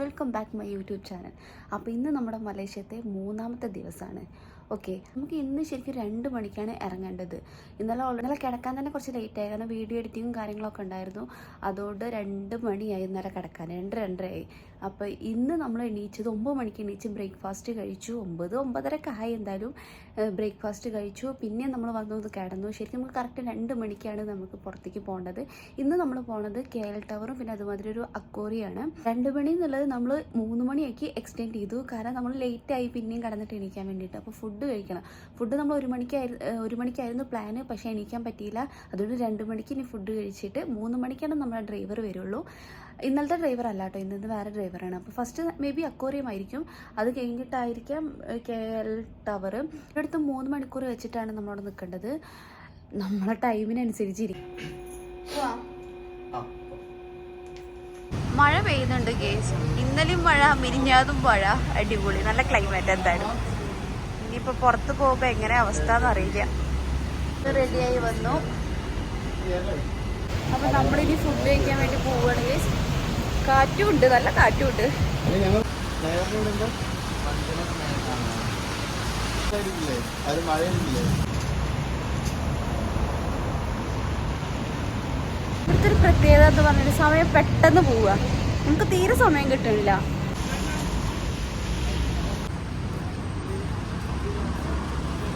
Welcome back my YouTube channel അപ്പോൾ ഇന്ന് നമ്മുടെ മലേഷ്യത്തെ മൂന്നാമത്തെ ദിവസമാണ്. ഓക്കെ നമുക്ക് ഇന്ന് ശരിക്കും രണ്ട് മണിക്കാണ് ഇറങ്ങേണ്ടത്. ഇന്നലെ ഇന്നലെ കിടക്കാൻ തന്നെ കുറച്ച് ലേറ്റ് ആയി. കാരണം വീഡിയോ എഡിറ്റിങ്ങും കാര്യങ്ങളൊക്കെ ഉണ്ടായിരുന്നു. അതുകൊണ്ട് രണ്ട് മണിയായി ഇന്നലെ കിടക്കാൻ. രണ്ട് രണ്ടരയായി. അപ്പോൾ ഇന്ന് നമ്മൾ എണീച്ചത് ഒമ്പത് മണിക്ക് എണീച്ച് ബ്രേക്ക്ഫാസ്റ്റ് കഴിച്ചു. ഒമ്പത് ഒമ്പതരക്ക് ആയി എന്തായാലും ബ്രേക്ക്ഫാസ്റ്റ് കഴിച്ചു. പിന്നെ നമ്മൾ വന്നു കിടന്നു. ശരിക്കും നമുക്ക് കറക്റ്റ് രണ്ട് മണിക്കാണ് നമുക്ക് പുറത്തേക്ക് പോകേണ്ടത്. ഇന്ന് നമ്മൾ പോണത് കെ എൽ ടവറും പിന്നെ അതുമാതിരി ഒരു അക്കോറിയാണ് രണ്ട് മണി എന്നുള്ളത് നമ്മൾ മൂന്ന് മണിയാക്കി എക്സ്റ്റെൻഡ് ചെയ്തു. കാരണം നമ്മൾ ലേറ്റ് ആയി പിന്നെയും കടന്നിട്ട് എണീക്കാൻ വേണ്ടിയിട്ട്. അപ്പോൾ ഫുഡ് കഴിക്കണം. ഫുഡ് നമ്മൾ ഒരു മണിക്കായിരുന്നു ഒരു മണിക്കായിരുന്നു പ്ലാന് പക്ഷേ എണീക്കാൻ പറ്റിയില്ല. അതുകൊണ്ട് രണ്ട് മണിക്ക് ഇനി ഫുഡ് കഴിച്ചിട്ട് മൂന്ന് മണിക്കാണ് നമ്മുടെ ഡ്രൈവർ വരുള്ളൂ. ഇന്നലത്തെ ഡ്രൈവർ അല്ല കേട്ടോ ഇന്ന് വേറെ ഡ്രൈവറാണ് അപ്പോൾ ഫസ്റ്റ് മേ ബി അക്വോറിയം ആയിരിക്കും. അത് കഴിഞ്ഞിട്ടായിരിക്കാം കെ എൽ ടവർ അടുത്ത് മൂന്ന് മണിക്കൂർ വെച്ചിട്ടാണ് നമ്മളവിടെ നിൽക്കേണ്ടത്. നമ്മളെ ടൈമിനനുസരിച്ചിരിക്കും മഴ പെയ്യുന്നുണ്ട് കേസ് ഇന്നലെയും മഴ മിനിഞ്ഞാതും മഴ. അടിപൊളി. നല്ല ക്ലൈമറ്റ് എന്തായാലും. ഇനിയിപ്പോൾ പുറത്ത് പോകുമ്പോൾ എങ്ങനെ അവസ്ഥ എന്നറിയില്ല റെഡിയായി വന്നു. അപ്പൊ നമ്മളിനി ഫുഡ് കഴിക്കാൻ വേണ്ടി പോവുകയാണ് കേസ് കാറ്റും ഉണ്ട് നല്ല കാറ്റും ഉണ്ട് അത് മഴയില്ലേ ഇവിടുത്തെ ഒരു പ്രത്യേകത എന്ന് പറഞ്ഞിട്ട് സമയം പെട്ടെന്ന് പോവുക. നമുക്ക് തീരെ സമയം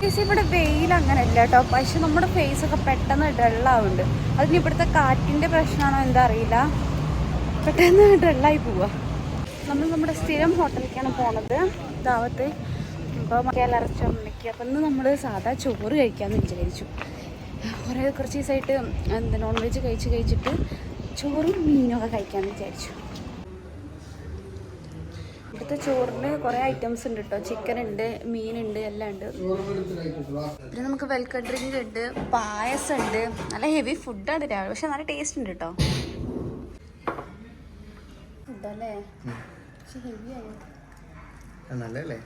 ചേച്ചി ഇവിടെ വെയിൽ അങ്ങനെയല്ല കേട്ടോ. പക്ഷെ നമ്മുടെ ഫേസ് ഒക്കെ പെട്ടെന്ന് ഡള്ളാവുന്നുണ്ട് അതിന് ഇവിടുത്തെ കാറ്റിന്റെ പ്രശ്നമാണോ എന്താ അറിയില്ല. പെട്ടെന്ന് ഡള്ളായി പോവുക നമ്മൾ നമ്മുടെ സ്ഥിരം ഹോട്ടലിലേക്കാണ് പോണത്. ദാവത്ത് ഇപ്പോൾ കേരളച്ചമ്മയ്ക്ക് അപ്പം ഇന്ന് നമ്മൾ സാധാ ചോറ് കഴിക്കാമെന്ന് വിചാരിച്ചു. കുറേ കുറച്ച് ദിവസമായിട്ട് എന്താ നോൺ വെജ് കഴിച്ച് കഴിച്ചിട്ട് ചോറും മീനൊക്കെ കഴിക്കാമെന്ന് വിചാരിച്ചു. ഇവിടുത്തെ ചോറിന് കുറേ ഐറ്റംസ് ഉണ്ട് കേട്ടോ ചിക്കൻ ഉണ്ട് മീനുണ്ട് എല്ലാം ഉണ്ട്. പിന്നെ നമുക്ക് വെൽക്കം ഡ്രിങ്ക് ഉണ്ട് പായസം ഉണ്ട്. നല്ല ഹെവി ഫുഡാണ് രാവിലെ. പക്ഷെ നല്ല ടേസ്റ്റ് ഉണ്ട് കേട്ടോ പക്ഷെ ഹെവി ആയോ നല്ലല്ലേ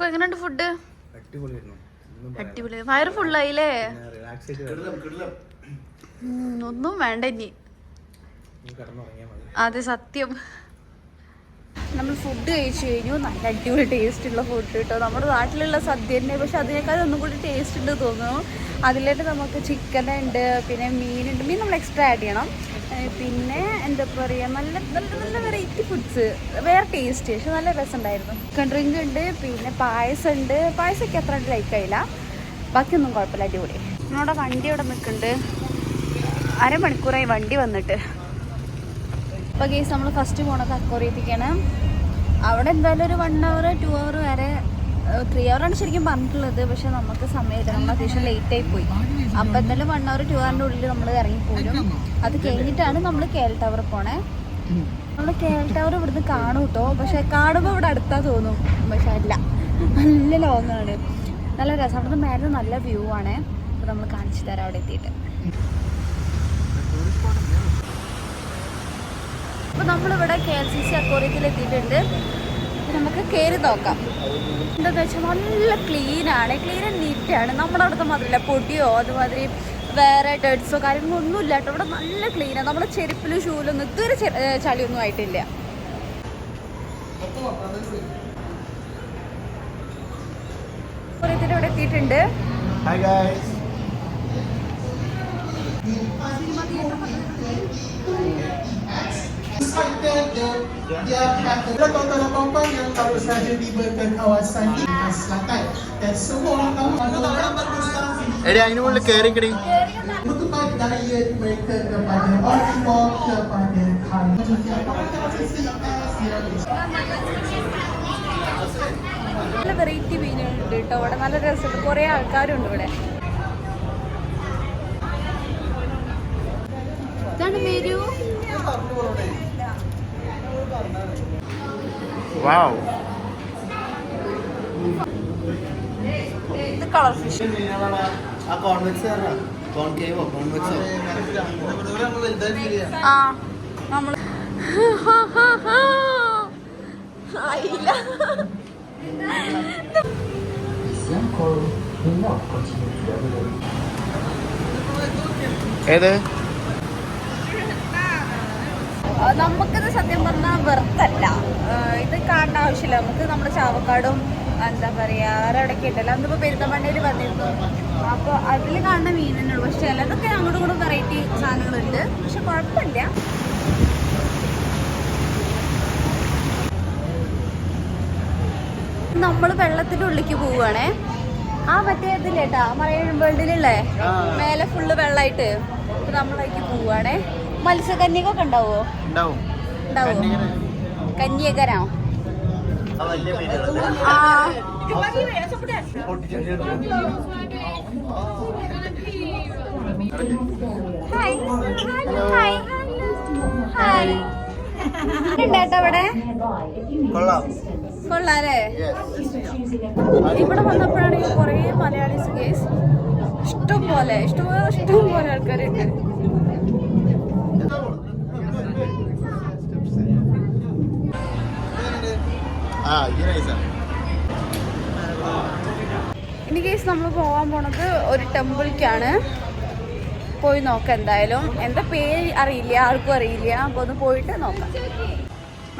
എങ്ങനെയുണ്ട് ഫുഡ് അടിപൊളി. വയറ് ഫുള്ളായില്ലേ ഒന്നും വേണ്ട ഇനി. അതെ സത്യം. നമ്മൾ ഫുഡ് കഴിച്ചു കഴിഞ്ഞു. നല്ല അടിപൊളി ടേസ്റ്റ് ഉള്ള ഫുഡ് കിട്ടും. നമ്മുടെ നാട്ടിലുള്ള സദ്യ തന്നെ. പക്ഷെ അതിനേക്കാൾ ഒന്നും കൂടി ടേസ്റ്റ് ഉണ്ട് തോന്നുന്നു. അതിലായിട്ട് നമുക്ക് ചിക്കൻ ഉണ്ട് പിന്നെ മീനുണ്ട് മീൻ നമ്മൾ എക്സ്ട്രാ ആഡ് ചെയ്യണം. പിന്നെ എന്താ പറയുക നല്ല നല്ല നല്ല വെറൈറ്റി ഫുഡ്സ് വേറെ ടേസ്റ്റ് പക്ഷെ നല്ല രസമുണ്ടായിരുന്നു. ചിക്കൻ ഡ്രിങ്ക് ഉണ്ട് പിന്നെ പായസം ഉണ്ട്. പായസമൊക്കെ അത്ര ലൈക്ക് ആയില്ല. ബാക്കിയൊന്നും കുഴപ്പമില്ല അടിപൊളി. നമ്മുടെ വണ്ടി അവിടെ നിൽക്കുന്നുണ്ട്. അരമണിക്കൂറായി വണ്ടി വന്നിട്ട്. അപ്പോൾ കേസ് നമ്മൾ ഫസ്റ്റ് പോണത് അക്കോറിയത്തേക്കാണ് അവിടെ എന്തായാലും ഒരു വൺ അവർ ടു അവർ വരെ ത്രീ ആണ് ശരിക്കും പറഞ്ഞിട്ടുള്ളത്. പക്ഷെ നമുക്ക് സമയമില്ല. നമ്മൾ അത്യാവശ്യം ലേറ്റ് ആയി പോയി. അപ്പോൾ എന്തായാലും വൺ അവർ ടു അവറിന്റെ ഉള്ളിൽ നമ്മൾ ഇറങ്ങിപ്പോരും അത് കഴിഞ്ഞിട്ടാണ് നമ്മൾ കെ എൽ ടവർ പോണേ. നമ്മൾ കെ എൽ ടവർ ഇവിടുന്ന് കാണും കേട്ടോ പക്ഷെ കാണുമ്പോൾ ഇവിടെ അടുത്താ തോന്നും. പക്ഷെ അല്ല. നല്ല ലോങ് ആണ്. നല്ല രസം. അവിടുന്ന് മേലെ നല്ല വ്യൂ ആണ്. അപ്പോൾ നമ്മൾ കാണിച്ചു തരാം അവിടെ എത്തിയിട്ട്. അപ്പോൾ നമ്മളിവിടെ കെ എൽ സി സി അക്വോറിയത്തിൽ എത്തിയിട്ടുണ്ട്. നമുക്ക് കയറി നോക്കാം. എന്താണെന്ന് വെച്ചാൽ നല്ല ക്ലീനാണ് ക്ലീൻ ആൻഡ് നീറ്റാണ് നമ്മുടെ അവിടുത്തെ മാത്രമല്ല പൊടിയോ അതുമാതിരി വേറെ ഡേർട്സോ കാര്യങ്ങളോ ഒന്നും ഇല്ല കേട്ടോ. ഇവിടെ നല്ല ക്ലീനാണ് നമ്മുടെ ചെരുപ്പിലും ഷൂലൊന്നും ഇതുവരെ ചളിയൊന്നും ആയിട്ടില്ല. അക്വോറിയത്തിന്റെ ഇവിടെ എത്തിയിട്ടുണ്ട്. Hi guys Bila tuan-tuan dan puan-puan yang baru sahaja tiba ke kawasan ini ke selatan dan semua orang tahu എടി അതിന് മുകളിൽ കയറിക്കടി merupakan daya mereka kepada orang tua kepada kami. നല്ല വെറൈറ്റി മീനുണ്ട് കേട്ടോ ഇവിടെ നല്ല രസമുണ്ട് കുറേ ആൾക്കാരുണ്ട് ഇവിടെ ഇതാണ് മേരു വാവ് ഇത് കളർ ഫിഷ്. ആ കോൺവെക്സ് കോൺകേവോ കോൺവെക്സോ ആ നമ്മൾ പറ്റില്ല ഏത്? നമുക്കിത് സത്യം പറഞ്ഞാൽ വെറുത്തല്ല. ആ, ഇത് കാണേണ്ട ആവശ്യമില്ല. നമുക്ക് നമ്മുടെ ചാവക്കാടും എന്താ പറയാ വേറെ എവിടെയൊക്കെ ഉണ്ടല്ലോ. അന്നിപ്പോ പെരുന്തമണ്ണയിൽ വന്നിരുന്നു. അപ്പൊ അതിൽ കാണുന്ന മീൻ തന്നെ ഉള്ളു പക്ഷെ ചിലതൊക്കെ അങ്ങോട്ടും ഇങ്ങോട്ടും വെറൈറ്റി സാധനങ്ങളുണ്ട്. പക്ഷെ കുഴപ്പമില്ല. നമ്മൾ വെള്ളത്തിന്റെ ഉള്ളിക്ക് പോവുകയാണേ. ആ മറ്റേ ഇതില്ലേട്ടാ മറൈൻ വേൾഡിലല്ലേ മേലെ ഫുള്ള് വെള്ളമായിട്ട് നമ്മളേക്ക് പോവുകയാണേ. മത്സ്യകന്യകൊക്കെ ഉണ്ടാവോ ഉണ്ടാവും. ഉണ്ടാവോ കന്യകനെ. കന്യകരാ ആ ഹായ്. ഹായ്. ഹായ്. ഇവിടെ കൊള്ളാം. കൊള്ളാല്ലേ. ഇവിടെ വന്നപ്പോഴാണെങ്കിൽ കുറേ മലയാളീസ് കേസ്. ഇഷ്ടം പോലെ ഇഷ്ടം പോലെ ഇഷ്ടം പോലെ ആൾക്കാരുണ്ട് ആ ഈ നൈസാ ഇനി കേസ് നമ്മൾ പോകാൻ പോണത് ഒരു ടെമ്പിളിക്കാണ് പോയി നോക്കാം എന്തായാലും. എന്താ പേര് അറിയില്ല ആർക്കും അറിയില്ല. അപ്പോൾ ഒന്ന് പോയിട്ട് നോക്കാം.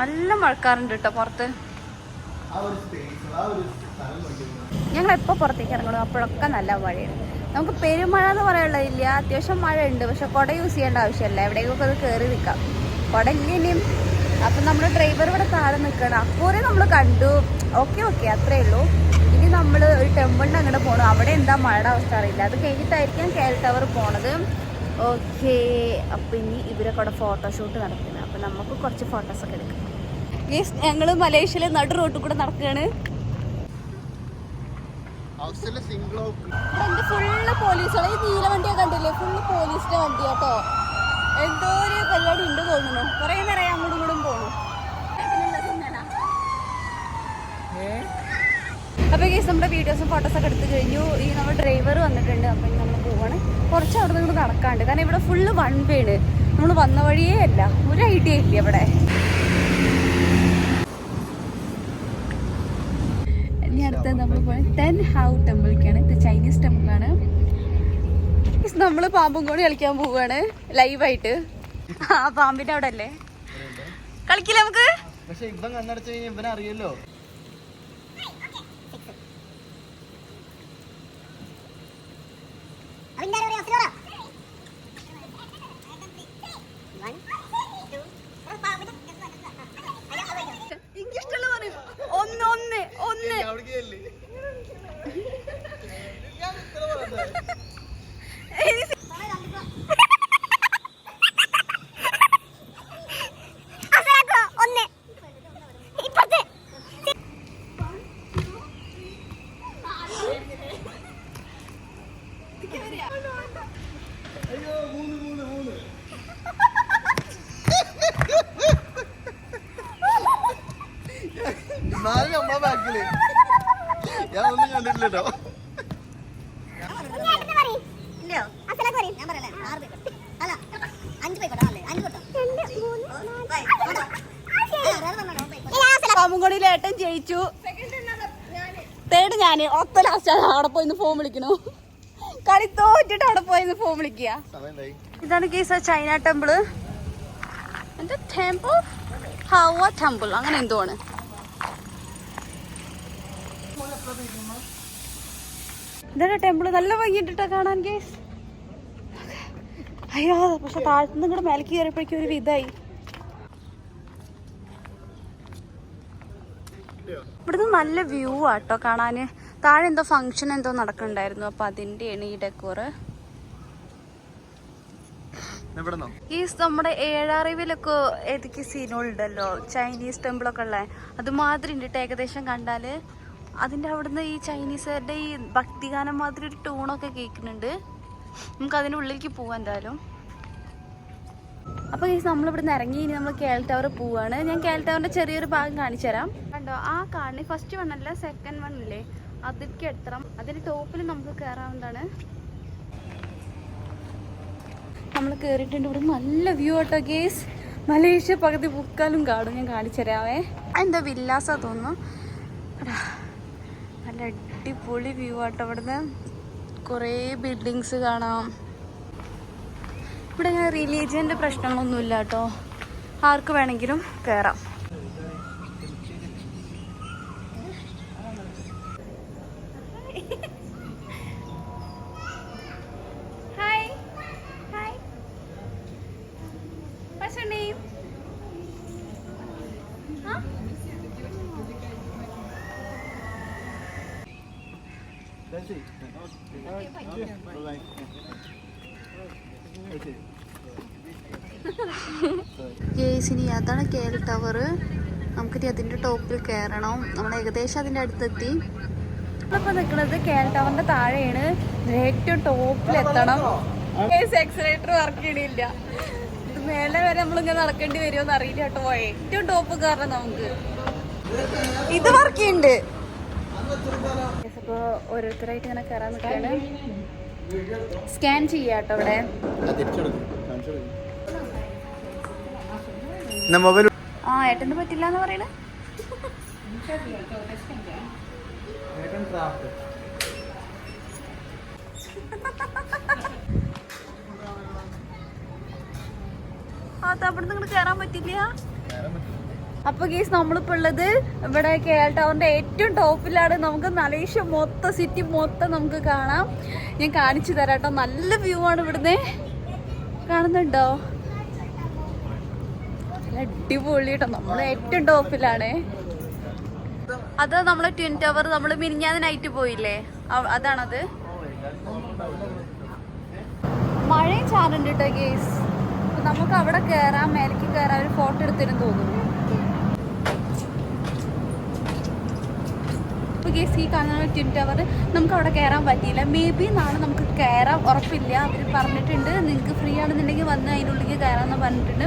നല്ല മഴക്കാറുണ്ട് കേട്ടോ പുറത്ത്. ഞങ്ങൾ എപ്പോൾ പുറത്തേക്ക് ഇറങ്ങണം? അപ്പോഴൊക്കെ നല്ല മഴയാണ്. നമുക്ക് പെരുമഴ എന്ന് പറയാനുള്ളതില്ല അത്യാവശ്യം മഴ ഉണ്ട് പക്ഷെ കുട യൂസ് ചെയ്യേണ്ട ആവശ്യമില്ല. എവിടെയൊക്കെ അത് കയറി നിൽക്കാം. കുട ഇല്ലെങ്കിലും അപ്പം നമ്മൾ ഡ്രൈവർ ഇവിടെ താഴെ നിൽക്കണം അക്കൂരെ നമ്മൾ കണ്ടു. ഓക്കെ ഓക്കെ അത്രേ ഉള്ളൂ. ഇനി നമ്മൾ ഒരു ടെമ്പിളിന്റെ അങ്ങോട്ട് പോകണം അവിടെ എന്താ മഴയുടെ അവസ്ഥ അറിയില്ല. അത് കഴിഞ്ഞിട്ടായിരിക്കും കേൽ ടവർ പോണത്. ഓക്കെ അപ്പം ഇനി ഇവരൊക്കെ അവിടെ ഫോട്ടോഷൂട്ട് നടക്കുന്നത് അപ്പം നമുക്ക് കുറച്ച് ഫോട്ടോസൊക്കെ എടുക്കാം. ഞങ്ങൾ മലേഷ്യയിലെ നടു റോട്ടിൽ കൂടെ നടക്കുകയാണ്. ഫുള്ള് പോലീസുകളെ ഈ നീല വണ്ടിയൊക്കെ കണ്ടില്ലേ? ഫുള്ള് പോലീസിന്റെ വണ്ടിയാട്ടോ എന്തോ ഒരു പരിപാടി ഉണ്ട് തോന്നുന്നു. കുറേ നേരം അങ്ങോട്ടും ഇങ്ങോട്ടും പോണു അപ്പൊ കേസ് നമ്മുടെ വീഡിയോസും ഫോട്ടോസൊക്കെ എടുത്തു കഴിഞ്ഞു. ഈ നമ്മുടെ ഡ്രൈവർ വന്നിട്ടുണ്ട്. അപ്പൊ ഇനി നമ്മൾ പോവാണ്. കുറച്ച് അവിടെ നിന്ന് നടക്കാണ്ട്. കാരണം ഇവിടെ ഫുള്ള് വൺ വേ ആണ്. നമ്മൾ വന്ന വഴിയേ അല്ല. ഒരു ഐഡിയ ഇല്ല ഇവിടെ. ഇനി അടുത്ത നമ്മൾ പോയത് ടെൻ ഹൗ ടെമ്പിളിലേക്കാണ് ഇത് ചൈനീസ് ടെമ്പിളാണ് നമ്മൾ പാമ്പും കൂടി കളിക്കാൻ പോവുകയാണ് ലൈവായിട്ട് ആ പാമ്പിന്റെ അവിടെ അല്ലേ? കളിക്കില്ല നമുക്ക്? പക്ഷെ ഇവൻ കണ്ണടച്ചു കഴിഞ്ഞാൽ ഇവനെ അറിയല്ലോ എനിക്കിഷ്ടമുള്ള പറയും ഒന്ന് ഒന്ന് ഒന്ന് അവിടേക്ക് ചെല്ല്. ഒന്ന് ഇപ്പത്തെ നാല് നമ്മളെ ബാക്കിൽ. ഞാൻ ഒന്നും കണ്ടിട്ടില്ല കേട്ടോ പാമ്പുംകൊടിയിൽ ഏട്ടൻ ജയിച്ചു. തേർഡ് ഞാൻ. ഒത്ത ലാസ്റ്റ് അവിടെ പോയിന്ന് ഫോൺ വിളിക്കണു. കളി തോറ്റിട്ട് അവിടെ പോയിന്ന് ഫോൺ വിളിക്കുക. ഇതാണ് കേസ് ചൈന ടെമ്പിൾ എന്താ ടെമ്പിൾ ഹവ ടെമ്പിൾ അങ്ങനെ എന്തോ ആണ്. ഇതാണ് ടെമ്പിൾ നല്ല ഭംഗിയിട്ടിട്ടാ കാണാൻ കേസ് അയ്യോ പക്ഷെ താഴ്ത്തുനിന്ന് ഇങ്ങോട്ട് മേലേക്ക് കയറിയപ്പോഴേക്കും ഒരു വിധായി ഇവിടുന്ന് നല്ല വ്യൂ ആട്ടോ കാണാന്. താഴെ എന്തോ ഫംഗ്ഷൻ എന്തോ നടക്കണ്ടായിരുന്നു അപ്പൊ അതിന്റെയാണ് ഈ ഡെക്കോറ് ഈ നമ്മുടെ ഏഴാറിവിലൊക്കെ ഏതൊക്കെ സീനുകളുണ്ടല്ലോ ചൈനീസ് ടെമ്പിളൊക്കെ ഉള്ള. അതുമാതിരി ഉണ്ട് ഏകദേശം കണ്ടാൽ. അതിന്റെ അവിടുന്ന് ഈ ചൈനീസുകാരുടെ ഈ ഭക്തിഗാനം മാതിരി ഒരു ടൂണൊക്കെ കേൾക്കുന്നുണ്ട്. നമുക്ക് അതിന്റെ ഉള്ളിലേക്ക് പോവാം എന്തായാലും. അപ്പോൾ ഈ നമ്മളിവിടുന്ന് ഇറങ്ങി ഇനി നമ്മൾ കേൾ ടവർ പോവാണ്. ഞാൻ കേൾ ടവറിന്റെ ചെറിയൊരു ഭാഗം കാണിച്ചു തരാം. കണ്ടോ? ആ കാണി ഫസ്റ്റ് വൺ അല്ല സെക്കൻഡ് വൺ ഇല്ലേ? അതിലേക്ക് എത്തണം. അതിന്റെ ടോപ്പിൽ നമുക്ക് കയറാവുന്നതാണ് നമ്മൾ കയറിയിട്ടുണ്ട് ഇവിടെ നല്ല വ്യൂ ആട്ടോ ഗേസ് മലേഷ്യ പകുതി മുക്കാലും കാണും ഞാൻ കാണിച്ചു തരാവേ. എന്താ വില്ലാസ തോന്നുന്നു? നല്ല അടിപൊളി വ്യൂ ആട്ടോ അവിടുന്ന്. കുറേ ബിൽഡിങ്സ് കാണാം. ഇവിടെ ഇങ്ങനെ റിലീജിയന്റെ പ്രശ്നങ്ങളൊന്നുമില്ല കേട്ടോ. ആർക്ക് വേണമെങ്കിലും കയറാം That's അതാണ് കെ എൽ ടവർ നമുക്കിനി അതിന്റെ ടോപ്പിൽ കയറണം. നമ്മൾ ഏകദേശം അതിന്റെ അടുത്തെത്തി. നമ്മളിപ്പോൾ നിൽക്കുന്നത് കെ എൽ ടവറിന്റെ താഴെയാണ്. ഏറ്റവും ടോപ്പിൽ എത്തണം. എക്സലേറ്റർ വർക്ക് ചെയ്യണില്ല. ഇത് മേലെ വരെ നമ്മളിങ്ങനെ നടക്കേണ്ടി വരുമെന്ന് അറിയില്ല കേട്ടോ. ഏറ്റവും ടോപ്പ് കയറണം നമുക്ക്. ഇത് വർക്ക് ചെയ്യുന്നുണ്ട് അപ്പോൾ ഓരോരുത്തരായിട്ട് ഇങ്ങനെ കയറാൻ നിൽക്കുകയാണ്. സ്കാൻ ചെയ്യാം കേട്ടോ ഇവിടെ ആ ഏട്ടന് പറ്റില്ല എന്ന് പറയണേ. അത് അവിടെ നിങ്ങൾ കയറാൻ പറ്റില്ല. അപ്പൊ ഗീസ് നമ്മളിപ്പോ ഉള്ളത് ഇവിടെ കെ എൽ ടവറിന്റെ ഏറ്റവും ടോപ്പിലാണ് നമുക്ക് മലേഷ്യ മൊത്തം സിറ്റി മൊത്തം നമുക്ക് കാണാം. ഞാൻ കാണിച്ചു തരാട്ടോ നല്ല വ്യൂ ആണ് ഇവിടുന്ന്. കാണുന്നുണ്ടോ? നല്ല അടിപൊളി കേട്ടോ. നമ്മൾ ഏറ്റവും ടോപ്പിലാണ് അത് നമ്മൾ ട്വിൻ ടവർ നമ്മൾ മിനിഞ്ഞാന്ന് നൈറ്റ് പോയില്ലേ? അതാണത്. മഴയും ചാറുണ്ട് കേട്ടോ ഗേസ് നമുക്ക് അവിടെ കയറാം മേലേക്ക് കയറാൻ ഒരു ഫോട്ടോ എടുത്തിരുന്ന് തോന്നുന്നു. ഗേസ് ഈ കാണുന്ന ട്വിൻ ടവർ നമുക്ക് അവിടെ കയറാൻ പറ്റിയില്ല. മേ ബി നാളെ നമുക്ക് കയറാൻ ഉറപ്പില്ല. അവർ പറഞ്ഞിട്ടുണ്ട് നിങ്ങൾക്ക് ഫ്രീ ആണെന്നുണ്ടെങ്കിൽ വന്ന് അതിനുള്ളിൽ കയറാമെന്ന് പറഞ്ഞിട്ടുണ്ട്.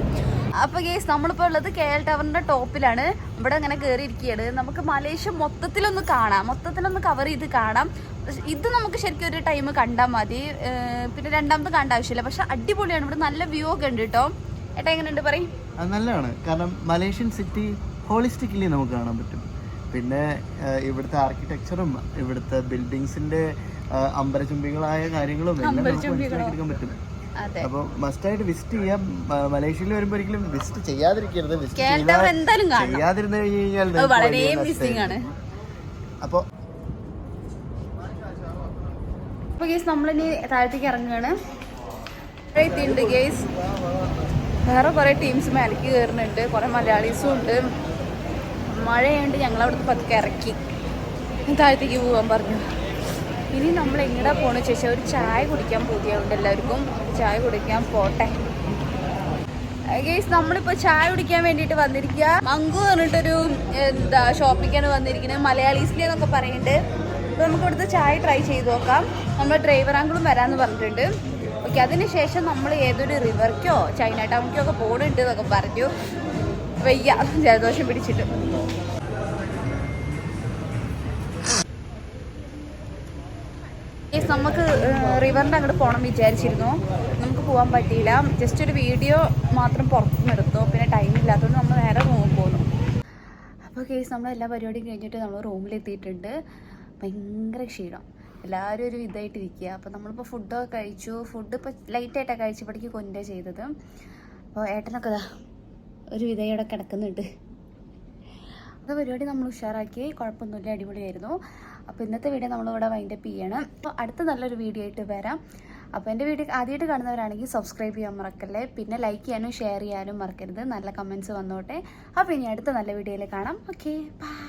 അപ്പോൾ ഗേസ് നമ്മളിപ്പോൾ ഉള്ളത് കെ എൽ ടവറിന്റെ ടോപ്പിലാണ്. ഇവിടെ അങ്ങനെ കയറിയിരിക്കുകയാണ് നമുക്ക് മലേഷ്യ മൊത്തത്തിലൊന്ന് കാണാം. മൊത്തത്തിലൊന്ന് കവർ ചെയ്ത് കാണാം. ഇത് നമുക്ക് ശരിക്കും ഒരു ടൈം കണ്ടാൽ മതി. പിന്നെ രണ്ടാമത് കണ്ട ആവശ്യമില്ല. പക്ഷെ അടിപൊളിയാണ്. ഇവിടെ നല്ല വ്യൂ ഒക്കെ ഉണ്ട് കേട്ടോ. ഏട്ടാ എങ്ങനെയുണ്ട് പറയും? നല്ലതാണ്. കാരണം മലേഷ്യൻ സിറ്റി ഹോളിസ്റ്റിക്കലി നമുക്ക് കാണാൻ പറ്റും. പിന്നെ ഇവിടുത്തെ ആർക്കിടെക്ചറും ഇവിടുത്തെ ബിൽഡിങ്സിന്റെ അമ്പരചുംബികളായ കാര്യങ്ങളും എല്ലാം നമുക്ക് മനസ്സിലാക്കിയെടുക്കാൻ പറ്റും. അതെ. അപ്പോൾ മസ്റ്റായിട്ട് വിസിറ്റ് ചെയ്യാം. മലേഷ്യയിൽ വരുമ്പോൾ ഒരിക്കലും വിസിറ്റ് ചെയ്യാതിരിക്കരുത്. വിസിറ്റ് ചെയ്യാതിരുന്നു കഴിഞ്ഞു കഴിഞ്ഞാൽ. അപ്പോൾ അപ്പൊ ഗേസ് നമ്മളിനി താഴത്തേക്ക് ഇറങ്ങുകയാണ്. ഇവിടെ എത്തിയിട്ടുണ്ട് ഗേസ് വേറെ കുറേ ടീംസ് മേലേക്ക് കയറുന്നുണ്ട്. കുറേ മലയാളീസും ഉണ്ട്. മഴയുണ്ട് ഞങ്ങൾ അവിടുന്ന് പതുക്കെ ഇറക്കി. താഴത്തേക്ക് പോകാൻ പറഞ്ഞു. ഇനി നമ്മൾ എങ്ങടാ പോണെന്ന് ചോദിച്ചാൽ ഒരു ചായ കുടിക്കാൻ പൂതിയുണ്ട് എല്ലാവർക്കും. ചായ കുടിക്കാൻ പോട്ടെ. ഗേസ് നമ്മളിപ്പോൾ ചായ കുടിക്കാൻ വേണ്ടിയിട്ട് വന്നിരിക്കുക മങ്കു പറഞ്ഞിട്ടൊരു എന്താ ഷോപ്പിക്കാണ് വന്നിരിക്കുന്നത് മലയാളീസിലെ എന്നൊക്കെ പറയുന്നുണ്ട് അപ്പോൾ നമുക്ക് ഇവിടുത്തെ ചായ ട്രൈ ചെയ്ത് നോക്കാം. നമ്മൾ ഡ്രൈവർ ആങ്കിളും വരാന്ന് പറഞ്ഞിട്ടുണ്ട്. ഓക്കെ അതിനുശേഷം നമ്മൾ ഏതൊരു റിവർക്കോ ചൈന ടൗണിക്കോ ഒക്കെ പോകുന്നുണ്ട് എന്നൊക്കെ പറഞ്ഞു. വയ്യ. ജലദോഷം പിടിച്ചിട്ട്. നമുക്ക് റിവറിന്റെ അങ്ങോട്ട് പോകണം വിചാരിച്ചിരുന്നു. നമുക്ക് പോകാൻ പറ്റിയില്ല. ജസ്റ്റ് ഒരു വീഡിയോ മാത്രം പുറത്തുനിന്ന് എടുത്തു. പിന്നെ ടൈം ഇല്ലാത്തതുകൊണ്ട് നമ്മൾ നേരെ റൂമിൽ പോന്നു. അപ്പോൾ കേസ് നമ്മൾ എല്ലാ പരിപാടിയും കഴിഞ്ഞിട്ട് നമ്മൾ റൂമിലെത്തിയിട്ടുണ്ട് ഭയങ്കര ക്ഷീണം. എല്ലാവരും ഒരു ഇതായിട്ടിരിക്കുക അപ്പോൾ നമ്മളിപ്പോൾ ഫുഡൊക്കെ കഴിച്ചു. ഫുഡ് ഇപ്പോൾ ലൈറ്റായിട്ടാണ് കഴിച്ചപ്പോഴേക്ക് കൊണ്ടേ ചെയ്തത്. അപ്പോൾ ഏട്ടനൊക്കെ ഒരു വിധയോടെ കിടക്കുന്നുണ്ട്. അത് പരിപാടി നമ്മൾ ഉഷാറാക്കി. കുഴപ്പമൊന്നുമില്ല അടിപൊളിയായിരുന്നു. അപ്പോൾ ഇന്നത്തെ വീഡിയോ നമ്മളിവിടെ വൈൻഡപ്പ് ചെയ്യണം. അപ്പോൾ അടുത്ത നല്ലൊരു വീഡിയോ ആയിട്ട് വരാം. അപ്പോൾ എന്റെ വീഡിയോ ആദ്യമായിട്ട് കാണുന്നവരാണെങ്കിൽ സബ്സ്ക്രൈബ് ചെയ്യാൻ മറക്കല്ലേ. പിന്നെ ലൈക്ക് ചെയ്യാനും ഷെയർ ചെയ്യാനും മറക്കരുത്. നല്ല കമൻസ് വന്നോട്ടെ. അപ്പോൾ ഇനി അടുത്ത നല്ല വീഡിയോയിൽ കാണാം. Okay bye